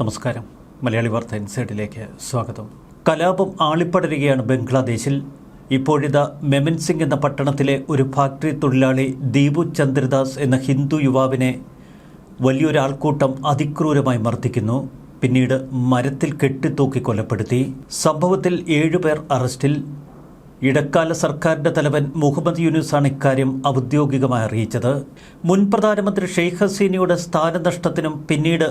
നമസ്കാരം. മലയാളി വാർത്ത ഇൻസൈഡിലേക്ക് സ്വാഗതം. കലാപം ആളിപ്പടരുകയാണ് ബംഗ്ലാദേശിൽ. ഇപ്പോഴിതാ മെമൻ സിംഗ് എന്ന പട്ടണത്തിലെ ഒരു ഫാക്ടറി തൊഴിലാളി ദീപു ചന്ദ്രദാസ് എന്ന ഹിന്ദു യുവാവിനെ വലിയൊരു ആൾക്കൂട്ടം അതിക്രൂരമായി മർദ്ദിക്കുന്നു. പിന്നീട് മരത്തിൽ കെട്ടിത്തൂക്കി കൊലപ്പെടുത്തി. സംഭവത്തിൽ ഏഴുപേർ അറസ്റ്റിൽ. ഇടക്കാല സർക്കാരിന്റെ തലവൻ മുഹമ്മദ് യൂനുസാണ് ഇക്കാര്യം ഔദ്യോഗികമായി അറിയിച്ചത്. മുൻ പ്രധാനമന്ത്രി ഷെയ്ഖ് ഹസീനയുടെ സ്ഥാനനഷ്ടത്തിനും പിന്നീട്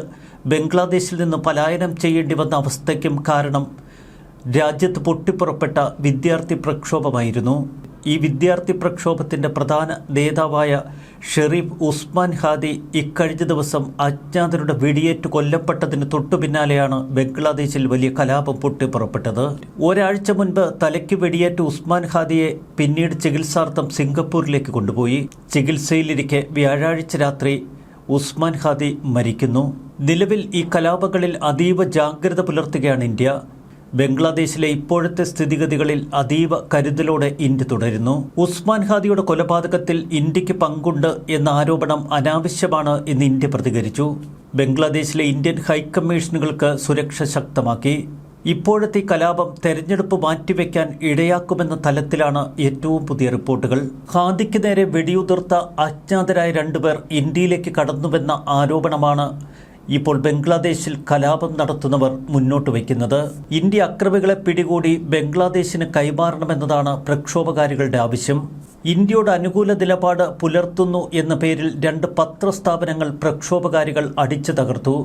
ബംഗ്ലാദേശിൽ നിന്ന് പലായനം ചെയ്യേണ്ടി വന്ന അവസ്ഥയ്ക്കും കാരണം രാജ്യത്ത് പൊട്ടിപ്പുറപ്പെട്ട വിദ്യാർത്ഥി പ്രക്ഷോഭമായിരുന്നു. ഈ വിദ്യാർത്ഥി പ്രക്ഷോഭത്തിന്റെ പ്രധാന നേതാവായ ഷെറീഫ് ഉസ്മാൻ ഹാദി ഇക്കഴിഞ്ഞ ദിവസം അജ്ഞാതരുടെ വെടിയേറ്റ് കൊല്ലപ്പെട്ടതിന് തൊട്ടു പിന്നാലെയാണ് ബംഗ്ലാദേശിൽ വലിയ കലാപം പൊട്ടിപ്പുറപ്പെട്ടത് ഒരാഴ്ച മുൻപ് തലയ്ക്ക് വെടിയേറ്റ് ഉസ്മാൻ ഹാദിയെ പിന്നീട് ചികിത്സാർത്ഥം സിംഗപ്പൂരിലേക്ക് കൊണ്ടുപോയി. ചികിത്സയിലിരിക്കെ വ്യാഴാഴ്ച രാത്രി ഉസ്മാൻ ഹാദി മരിക്കുന്നു. നിലവിൽ ഈ കലാപങ്ങളിൽ അതീവ ജാഗ്രത പുലർത്തുകയാണ് ഇന്ത്യ. ബംഗ്ലാദേശിലെ ഇപ്പോഴത്തെ സ്ഥിതിഗതികളിൽ അതീവ കരുതലോടെ ഇന്ത്യ തുടരുന്നു. ഉസ്മാൻ ഹാദിയുടെ കൊലപാതകത്തിൽ ഇന്ത്യയ്ക്ക് പങ്കുണ്ട് എന്ന ആരോപണം അനാവശ്യമാണ് എന്ന് ഇന്ത്യ പ്രതികരിച്ചു. ബംഗ്ലാദേശിലെ ഇന്ത്യൻ ഹൈക്കമ്മീഷനുകൾക്ക് സുരക്ഷ ശക്തമാക്കി. ഇപ്പോഴത്തെ കലാപം തെരഞ്ഞെടുപ്പ് മാറ്റിവെക്കാൻ ഇടയാക്കുമെന്ന തലത്തിലാണ് ഏറ്റവും പുതിയ റിപ്പോർട്ടുകൾ. ഹാദിക്ക് നേരെ വെടിയുതിർത്ത അജ്ഞാതരായ രണ്ടുപേർ ഇന്ത്യയിലേക്ക് കടന്നുവെന്ന ആരോപണമാണ് ഇപ്പോൾ ബംഗ്ലാദേശിൽ കലാപം നടത്തുന്നവർ മുന്നോട്ട് വയ്ക്കുന്നത്. ഇന്ത്യ അക്രമികളെ പിടികൂടി ബംഗ്ലാദേശിന് കൈമാറണമെന്നതാണ് പ്രക്ഷോഭകാരികളുടെ ആവശ്യം. ഇന്ത്യയോട് അനുകൂല നിലപാട് പുലർത്തുന്നു എന്ന പേരിൽ രണ്ട് പത്രസ്ഥാപനങ്ങൾ പ്രക്ഷോഭകാരികൾ അടിച്ചു തകർത്തു.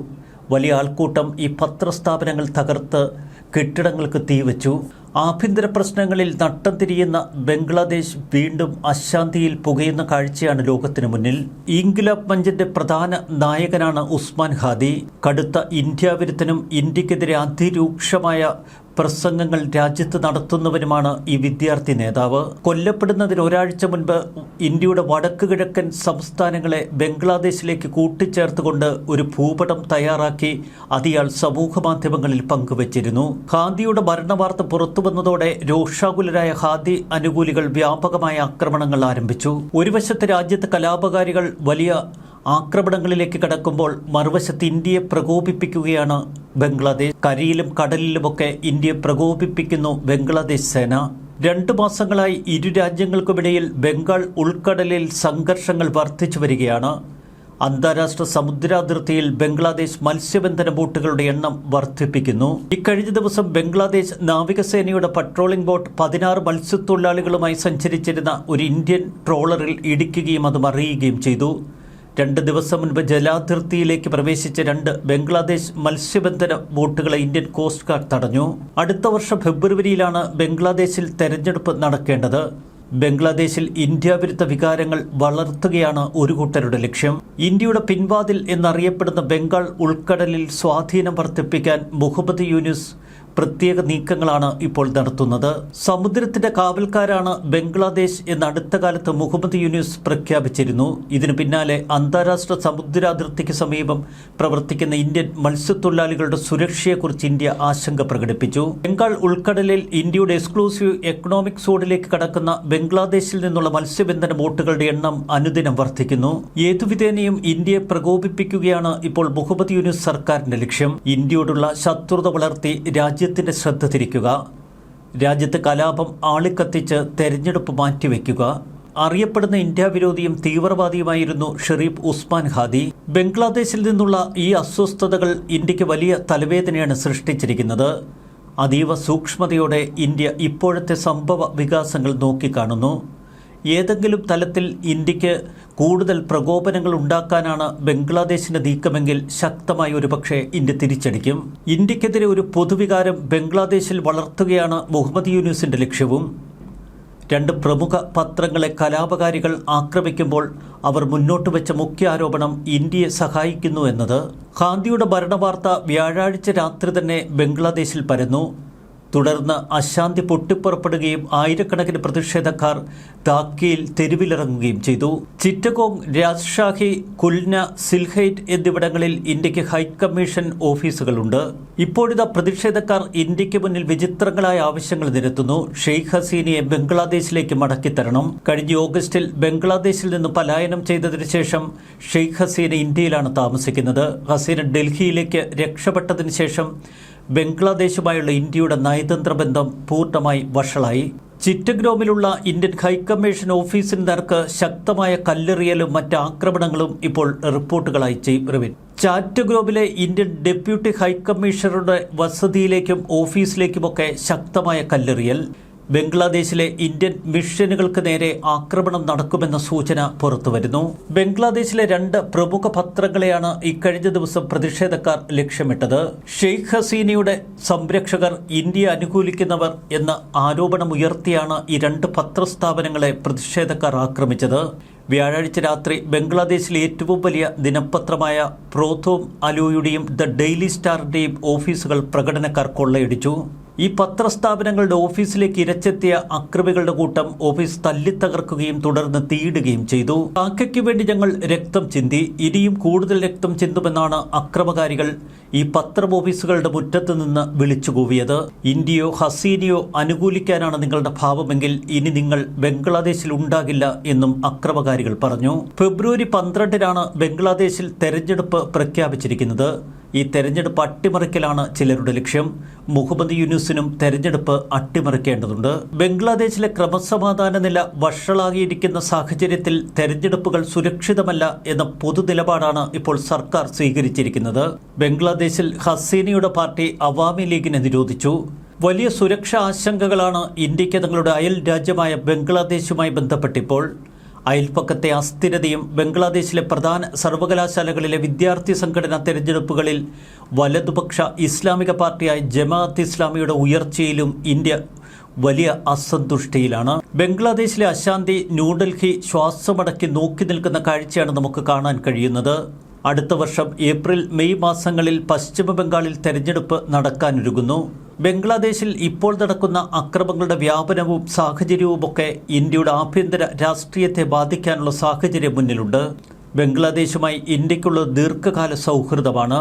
വലിയ ആൾക്കൂട്ടം ഈ പത്രസ്ഥാപനങ്ങൾ തകർത്ത് കെട്ടിടങ്ങൾക്ക് തീവച്ചു ആഭ്യന്തര പ്രശ്നങ്ങളിൽ നട്ടം തിരിയുന്ന ബംഗ്ലാദേശ് വീണ്ടും അശാന്തിയിൽ പുകയുന്ന കാഴ്ചയാണ് ലോകത്തിന് മുന്നിൽ. ഇൻഗുലാബ് മഞ്ചിന്റെ പ്രധാന നായകനാണ് ഉസ്മാൻ ഹാദി. കടുത്ത ഇന്ത്യാവിരുദ്ധനും ഇന്ത്യക്കെതിരെ അതിരൂക്ഷമായ പ്രസംഗങ്ങൾ രാജ്യത്ത് നടത്തുന്നവരുമാണ് ഈ വിദ്യാർത്ഥി നേതാവ്. കൊല്ലപ്പെടുന്നതിന് ഒരാഴ്ച മുൻപ് ഇന്ത്യയുടെ വടക്ക് കിഴക്കൻ സംസ്ഥാനങ്ങളെ ബംഗ്ലാദേശിലേക്ക് കൂട്ടിച്ചേർത്തുകൊണ്ട് ഒരു ഭൂപടം തയ്യാറാക്കി അതിയാൾ സമൂഹ മാധ്യമങ്ങളിൽ പങ്കുവച്ചിരുന്നു. ഖാദിയുടെ മരണവാർത്ത പുറത്തു വന്നതോടെ രോഷാകുലരായ ഖാദി അനുകൂലികൾ വ്യാപകമായ ആക്രമണങ്ങൾ ആരംഭിച്ചു. ഒരു വശത്ത് രാജ്യത്ത് കലാപകാരികൾ വലിയ ആക്രമണങ്ങളിലേക്ക് കടക്കുമ്പോൾ മറുവശത്ത് ഇന്ത്യയെ പ്രകോപിപ്പിക്കുകയാണ് ബംഗ്ലാദേശ്. കരയിലും കടലിലുമൊക്കെ ഇന്ത്യയെ പ്രകോപിപ്പിക്കുന്നു ബംഗ്ലാദേശ് സേന. രണ്ടു മാസങ്ങളായി ഇരു രാജ്യങ്ങൾക്കുമിടയിൽ ബംഗാൾ ഉൾക്കടലിൽ സംഘർഷങ്ങൾ വർദ്ധിച്ചു വരികയാണ്. അന്താരാഷ്ട്ര സമുദ്രാതിർത്തിയിൽ ബംഗ്ലാദേശ് മത്സ്യബന്ധന ബോട്ടുകളുടെ എണ്ണം വർദ്ധിപ്പിക്കുന്നു. ഇക്കഴിഞ്ഞ ദിവസം ബംഗ്ലാദേശ് നാവികസേനയുടെ പട്രോളിംഗ് ബോട്ട് പതിനാറ് മത്സ്യത്തൊഴിലാളികളുമായി സഞ്ചരിച്ചിരുന്ന ഒരു ഇന്ത്യൻ ട്രോളറിൽ ഇടിക്കുകയും അത് മറിയുകയും ചെയ്തു. രണ്ട് ദിവസം മുൻപ് ജലാതിർത്തിയിലേക്ക് പ്രവേശിച്ച രണ്ട് ബംഗ്ലാദേശ് മത്സ്യബന്ധന ബോട്ടുകളെ ഇന്ത്യൻ കോസ്റ്റ് ഗാർഡ് തടഞ്ഞു. അടുത്ത വർഷം ഫെബ്രുവരിയിലാണ് ബംഗ്ലാദേശിൽ തെരഞ്ഞെടുപ്പ് നടക്കേണ്ടത്. ബംഗ്ലാദേശിൽ ഇന്ത്യാവിരുദ്ധ വികാരങ്ങൾ വളർത്തുകയാണ് ഒരു കൂട്ടരുടെ ലക്ഷ്യം. ഇന്ത്യയുടെ പിൻവാതിൽ എന്നറിയപ്പെടുന്ന ബംഗാൾ ഉൾക്കടലിൽ സ്വാധീനം വർദ്ധിപ്പിക്കാൻ മുഹമ്മദ് യൂനുസ് പ്രത്യേക നീക്കങ്ങളാണ് ഇപ്പോൾ നടത്തുന്നത്. സമുദ്രത്തിന്റെ കാവൽക്കാരാണ് ബംഗ്ലാദേശ് എന്ന് അടുത്ത കാലത്ത് മുഹമ്മദ് യൂനിസ് പ്രഖ്യാപിച്ചിരുന്നു. ഇതിനു പിന്നാലെ അന്താരാഷ്ട്ര സമുദ്രാതിർത്തിക്ക് സമീപം പ്രവർത്തിക്കുന്ന ഇന്ത്യൻ മത്സ്യത്തൊഴിലാളികളുടെ സുരക്ഷയെക്കുറിച്ച് ഇന്ത്യ ആശങ്ക പ്രകടിപ്പിച്ചു. ബംഗാൾ ഉൾക്കടലിൽ ഇന്ത്യയുടെ എക്സ്ക്ലൂസീവ് എക്കണോമിക് സോണിലേക്ക് കടക്കുന്ന ബംഗ്ലാദേശിൽ നിന്നുള്ള മത്സ്യബന്ധന ബോട്ടുകളുടെ എണ്ണം അനുദിനം വർദ്ധിക്കുന്നു. ഏതുവിധേനയും ഇന്ത്യയെ പ്രകോപിപ്പിക്കുകയാണ് ഇപ്പോൾ മുഹമ്മദ് യൂനിസ് സർക്കാരിന്റെ ലക്ഷ്യം. ഇന്ത്യയോടുള്ള ശത്രുത വളർത്തി രാജ്യത്തിന്റെ ശ്രദ്ധ തിരിക്കുക രാജ്യത്ത് കലാപം ആളിക്കത്തിച്ച് തെരഞ്ഞെടുപ്പ് മാറ്റിവെക്കുക അറിയപ്പെടുന്ന ഇന്ത്യ വിരോധിയും തീവ്രവാദിയുമായിരുന്നു ഷെറീഫ് ഉസ്മാൻ ഹാദി. ബംഗ്ലാദേശിൽ നിന്നുള്ള ഈ അസ്വസ്ഥതകൾ ഇന്ത്യയ്ക്ക് വലിയ തലവേദനയാണ് സൃഷ്ടിച്ചിരിക്കുന്നത്. അതീവ സൂക്ഷ്മതയോടെ ഇന്ത്യ ഇപ്പോഴത്തെ സംഭവ വികാസങ്ങൾ നോക്കിക്കാണുന്നു. ഏതെങ്കിലും തലത്തിൽ ഇന്ത്യയ്ക്ക് കൂടുതൽ പ്രകോപനങ്ങൾ ഉണ്ടാക്കാനാണ് ബംഗ്ലാദേശിന്റെ നീക്കമെങ്കിൽ ശക്തമായി ഒരു പക്ഷേ ഇന്ത്യ തിരിച്ചടിക്കും. ഇന്ത്യക്കെതിരെ ഒരു പൊതുവികാരം ബംഗ്ലാദേശിൽ വളർത്തുകയാണ് മുഹമ്മദ് യൂനുസിന്റെ ലക്ഷ്യവും. രണ്ട് പ്രമുഖ പത്രങ്ങളെ കലാപകാരികൾ ആക്രമിക്കുമ്പോൾ അവർ മുന്നോട്ട് വെച്ച മുഖ്യ ആരോപണം ഇന്ത്യയെ സഹായിക്കുന്നു എന്നത്. ഗാന്ധിയുടെ ഭരണവാർത്ത വ്യാഴാഴ്ച രാത്രി തന്നെ ബംഗ്ലാദേശിൽ പരന്നു. തുടർന്ന് അശാന്തി പൊട്ടിപ്പുറപ്പെടുകയും ആയിരക്കണക്കിന് പ്രതിഷേധക്കാർ ധാക്കയിൽ തെരുവിലിറങ്ങുകയും ചെയ്തു. ചിറ്റഗോങ് രാജ്ഷാഹി കുൽന സിൽഹൈറ്റ് എന്നിവിടങ്ങളിൽ ഇന്ത്യയ്ക്ക് ഹൈക്കമ്മീഷൻ ഓഫീസുകളുണ്ട്. ഇപ്പോഴിതാ പ്രതിഷേധക്കാർ ഇന്ത്യയ്ക്ക് മുന്നിൽ വിചിത്രങ്ങളായ ആവശ്യങ്ങൾ നിരത്തുന്നു. ഷെയ്ഖ് ഹസീനയെ ബംഗ്ലാദേശിലേക്ക് മടക്കിത്തരണം. കഴിഞ്ഞ ഓഗസ്റ്റിൽ ബംഗ്ലാദേശിൽ നിന്ന് പലായനം ചെയ്തതിനു ശേഷം ഷെയ്ഖ് ഹസീന ഇന്ത്യയിലാണ് താമസിക്കുന്നത്. ഹസീന ഡൽഹിയിലേക്ക് രക്ഷപ്പെട്ടതിന് ശേഷം ബംഗ്ലാദേശുമായുള്ള ഇന്ത്യയുടെ നയതന്ത്ര ബന്ധം പൂർണമായി വഷളായി. ചിറ്റഗ്രോമിലുള്ള ഇന്ത്യൻ ഹൈക്കമ്മീഷൻ ഓഫീസിന് നേർക്ക് ശക്തമായ കല്ലെറിയലും മറ്റ് ആക്രമണങ്ങളും ഇപ്പോൾ റിപ്പോർട്ടുകളായി ചെയ്യും ചാറ്റഗ്രോമിലെ ഇന്ത്യൻ ഡെപ്യൂട്ടി ഹൈക്കമ്മീഷണറുടെ വസതിയിലേക്കും ഓഫീസിലേക്കുമൊക്കെ ശക്തമായ കല്ലെറിയൽ. ബംഗ്ലാദേശിലെ ഇന്ത്യൻ മിഷനുകൾക്ക് നേരെ ആക്രമണം നടക്കുമെന്ന സൂചന പുറത്തുവരുന്നു. ബംഗ്ലാദേശിലെ രണ്ട് പ്രമുഖ പത്രങ്ങളെയാണ് ഇക്കഴിഞ്ഞ ദിവസം പ്രതിഷേധക്കാർ ലക്ഷ്യമിട്ടത്. ഷെയ്ഖ് ഹസീനയുടെ സംരക്ഷകർ ഇന്ത്യ അനുകൂലിക്കുന്നവർ എന്ന ആരോപണമുയർത്തിയാണ് ഈ രണ്ട് പത്രസ്ഥാപനങ്ങളെ പ്രതിഷേധക്കാർ ആക്രമിച്ചത്. വ്യാഴാഴ്ച രാത്രി ബംഗ്ലാദേശിലെ ഏറ്റവും വലിയ ദിനപത്രമായ പ്രോഥോം അലോയുടെയും ദ ഡെയിലി സ്റ്റാറിന്റെയും ഓഫീസുകൾ പ്രകടനക്കാർ കൊള്ളയടിച്ചു. ഈ പത്രസ്ഥാപനങ്ങളുടെ ഓഫീസിലേക്ക് ഇരച്ചെത്തിയ അക്രമികളുടെ കൂട്ടം ഓഫീസ് തല്ലിത്തകർക്കുകയും തുടർന്ന് തീയിടുകയും ചെയ്തു. കാക്കയ്ക്ക് വേണ്ടി ഞങ്ങൾ രക്തം ചിന്തി ഇനിയും കൂടുതൽ രക്തം ചിന്തുമെന്നാണ് അക്രമകാരികൾ ഈ പത്രം ഓഫീസുകളുടെ മുറ്റത്ത് നിന്ന് വിളിച്ചു കൂവിയത്. ഇന്ത്യയോ ഹസീനയോ അനുകൂലിക്കാനാണ് നിങ്ങളുടെ ഭാവമെങ്കിൽ ഇനി നിങ്ങൾ ബംഗ്ലാദേശിൽ ഉണ്ടാകില്ല എന്നും അക്രമകാരികൾ പറഞ്ഞു. ഫെബ്രുവരി പന്ത്രണ്ടിനാണ് ബംഗ്ലാദേശിൽ തെരഞ്ഞെടുപ്പ് പ്രഖ്യാപിച്ചിരിക്കുന്നത്. ഈ തെരഞ്ഞെടുപ്പ് അട്ടിമറിക്കലാണ് ചിലരുടെ ലക്ഷ്യം. മുഹമ്മദ് യൂനുസിനും തെരഞ്ഞെടുപ്പ് അട്ടിമറിക്കേണ്ടതുണ്ട്. ബംഗ്ലാദേശിലെ ക്രമസമാധാന നില വഷളാകിയിരിക്കുന്ന സാഹചര്യത്തിൽ തെരഞ്ഞെടുപ്പുകൾ സുരക്ഷിതമല്ല എന്ന പൊതുനിലപാടാണ് ഇപ്പോൾ സർക്കാർ സ്വീകരിച്ചിരിക്കുന്നത്. ബംഗ്ലാദേശിൽ ഹസീനയുടെ പാർട്ടി അവാമി ലീഗിനെ നിരോധിച്ചു. വലിയ സുരക്ഷാ ആശങ്കകളാണ് ഇന്ത്യയ്ക്ക് തങ്ങളുടെ അയൽ രാജ്യമായ ബംഗ്ലാദേശുമായി ബന്ധപ്പെട്ടിപ്പോൾ. അയൽപ്പക്കത്തെ അസ്ഥിരതയും ബംഗ്ലാദേശിലെ പ്രധാന സർവകലാശാലകളിലെ വിദ്യാർത്ഥി സംഘടനാ തെരഞ്ഞെടുപ്പുകളിൽ വലതുപക്ഷ ഇസ്ലാമിക പാർട്ടിയായ ജമാഅത്ത് ഇസ്ലാമിയുടെ ഉയർച്ചയിലും ഇന്ത്യ വലിയ അസന്തുഷ്ടിയിലാണ്. ബംഗ്ലാദേശിലെ അശാന്തി ന്യൂഡൽഹി ശ്വാസമടക്കി നോക്കി നിൽക്കുന്ന കാഴ്ചയാണ് നമുക്ക് കാണാൻ കഴിയുന്നത്. അടുത്ത വർഷം ഏപ്രിൽ മെയ് മാസങ്ങളിൽ പശ്ചിമ ബംഗാളിൽ തെരഞ്ഞെടുപ്പ് നടക്കാനൊരുങ്ങുന്നു. ബംഗ്ലാദേശിൽ ഇപ്പോൾ നടക്കുന്ന അക്രമങ്ങളുടെ വ്യാപനവും സാഹചര്യവുമൊക്കെ ഇന്ത്യയുടെ ആഭ്യന്തര രാഷ്ട്രീയത്തെ ബാധിക്കാനുള്ള സാഹചര്യം മുന്നിലുണ്ട്. ബംഗ്ലാദേശുമായി ഇന്ത്യക്കുള്ള ദീർഘകാല സൗഹൃദമാണ്.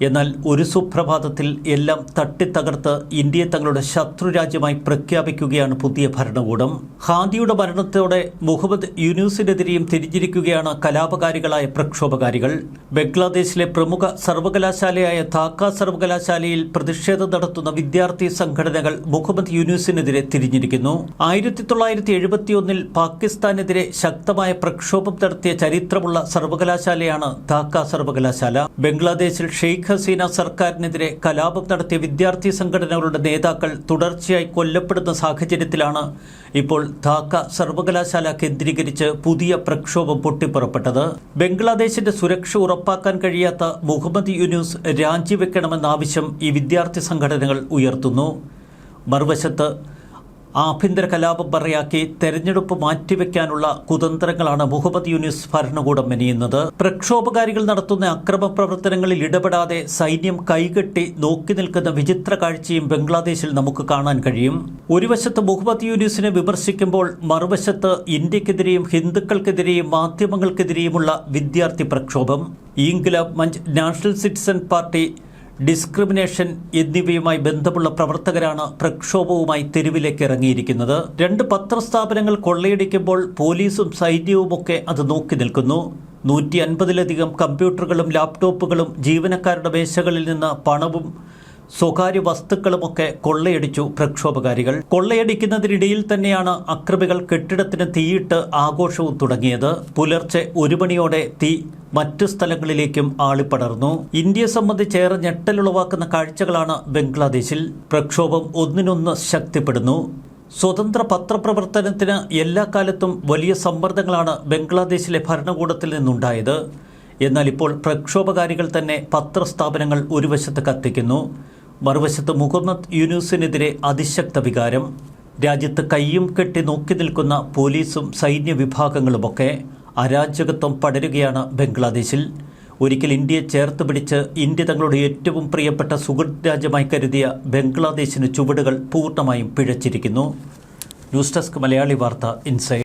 എന്നാൽ ഒരു സുപ്രഭാതത്തിൽ എല്ലാം തട്ടിത്തകർത്ത് ഇന്ത്യയെ തങ്ങളുടെ ശത്രുരാജ്യമായി പ്രഖ്യാപിക്കുകയാണ് പുതിയ ഭരണകൂടം. ഹാദിയുടെ മരണത്തോടെ മുഹമ്മദ് യൂനൂസിനെതിരെയും തിരിഞ്ഞിരിക്കുകയാണ് കലാപകാരികളായ പ്രക്ഷോഭകാരികൾ. ബംഗ്ലാദേശിലെ പ്രമുഖ സർവകലാശാലയായ ധാക്ക സർവകലാശാലയിൽ പ്രതിഷേധം നടത്തുന്ന വിദ്യാർത്ഥി സംഘടനകൾ മുഹമ്മദ് യൂനൂസിനെതിരെ തിരിഞ്ഞിരിക്കുന്നു. ആയിരത്തി തൊള്ളായിരത്തി എഴുപത്തിയൊന്നിൽ പാകിസ്ഥാനെതിരെ ശക്തമായ പ്രക്ഷോഭം നടത്തിയ ചരിത്രമുള്ള സർവകലാശാലയാണ് ധാക്ക സർവകലാശാല. ബംഗ്ലാദേശിൽ ഷെയ്ഖ് ഹസീന സർക്കാരിനെതിരെ കലാപം നടത്തിയ വിദ്യാർത്ഥി സംഘടനകളുടെ നേതാക്കൾ തുടർച്ചയായി കൊല്ലപ്പെടുന്ന സാഹചര്യത്തിലാണ് ഇപ്പോൾ ധാക്ക സർവകലാശാല കേന്ദ്രീകരിച്ച് പുതിയ പ്രക്ഷോഭം പൊട്ടിപ്പുറപ്പെട്ടത്. ബംഗ്ലാദേശിന്റെ സുരക്ഷ ഉറപ്പാക്കാൻ കഴിയാത്ത മുഹമ്മദ് യൂനുസ് രാജിവെക്കണമെന്ന ആവശ്യം ഈ വിദ്യാർത്ഥി സംഘടനകൾ ഉയർത്തുന്നു. മറുവശത്ത് ആഭ്യന്തര കലാപം പറയാക്കി തെരഞ്ഞെടുപ്പ് മാറ്റിവെക്കാനുള്ള കുതന്ത്രങ്ങളാണ് മുഹമ്മദ് യൂനിസ് ഭരണകൂടം മെനിയുന്നത്. പ്രക്ഷോഭകാരികൾ നടത്തുന്ന അക്രമ പ്രവർത്തനങ്ങളിൽ ഇടപെടാതെ സൈന്യം കൈകെട്ടി നോക്കി നിൽക്കുന്ന വിചിത്ര കാഴ്ചയും ബംഗ്ലാദേശിൽ നമുക്ക് കാണാൻ കഴിയും. ഒരു വശത്ത് മുഹമ്മദ് യൂനിസിനെ വിമർശിക്കുമ്പോൾ മറുവശത്ത് ഇന്ത്യക്കെതിരെയും ഹിന്ദുക്കൾക്കെതിരെയും മാധ്യമങ്ങൾക്കെതിരെയുമുള്ള വിദ്യാർത്ഥി പ്രക്ഷോഭം. Inqilab Mancha National Citizen Party discrimination എന്നിവയുമായി ബന്ധമുള്ള പ്രവർത്തകരാണ് പ്രക്ഷോഭവുമായി തെരുവിലേക്ക് ഇറങ്ങിയിരിക്കുന്നത്. രണ്ട് പത്രസ്ഥാപനങ്ങൾ കൊള്ളയടിക്കുമ്പോൾ പോലീസും സൈന്യവുമൊക്കെ അത് നോക്കി നിൽക്കുന്നു. നൂറ്റി അൻപതിലധികം കമ്പ്യൂട്ടറുകളും ലാപ്ടോപ്പുകളും ജീവനക്കാരുടെ മേശകളിൽ നിന്ന് പണവും സ്വകാര്യ വസ്തുക്കളുമൊക്കെ കൊള്ളയടിച്ചു പ്രക്ഷോഭകാരികൾ. കൊള്ളയടിക്കുന്നതിനിടയിൽ തന്നെയാണ് അക്രമികൾ കെട്ടിടത്തിന് തീയിട്ട് ആഘോഷവും തുടങ്ങിയത്. പുലർച്ചെ ഒരു മണിയോടെ തീ മറ്റു സ്ഥലങ്ങളിലേക്കും ആളിപ്പടർന്നു. ഇന്ത്യയെ സംബന്ധിച്ചേറെ ഞെട്ടലുളവാക്കുന്ന കാഴ്ചകളാണ് ബംഗ്ലാദേശിൽ. പ്രക്ഷോഭം ഒന്നിനൊന്ന് ശക്തിപ്പെടുന്നു. സ്വതന്ത്ര പത്രപ്രവർത്തനത്തിന് എല്ലാ കാലത്തും വലിയ സമ്മർദ്ദങ്ങളാണ് ബംഗ്ലാദേശിലെ ഭരണകൂടത്തിൽ നിന്നുണ്ടായത്. എന്നാൽ ഇപ്പോൾ പ്രക്ഷോഭകാരികൾ തന്നെ പത്രസ്ഥാപനങ്ങൾ ഒരു വശത്ത് കത്തിക്കുന്നു. മറുവശത്ത് മുഹമ്മദ് യൂനുസിനെതിരെ അതിശക്ത വികാരം രാജ്യത്ത് കയ്യും കെട്ടി നോക്കി നിൽക്കുന്ന പോലീസും സൈന്യ വിഭാഗങ്ങളുമൊക്കെ അരാജകത്വം പടരുകയാണ് ബംഗ്ലാദേശിൽ. ഒരിക്കൽ ഇന്ത്യയെ ചേർത്ത് പിടിച്ച് ഇന്ത്യ തങ്ങളുടെ ഏറ്റവും പ്രിയപ്പെട്ട സുഹൃത്ത് രാജ്യമായി കരുതിയ ബംഗ്ലാദേശിന് ചുവടുകൾ പൂർണമായും പിഴച്ചിരിക്കുന്നു. ന്യൂസ് ഡെസ്ക് മലയാളി വാർത്ത ഇൻസൈഡ്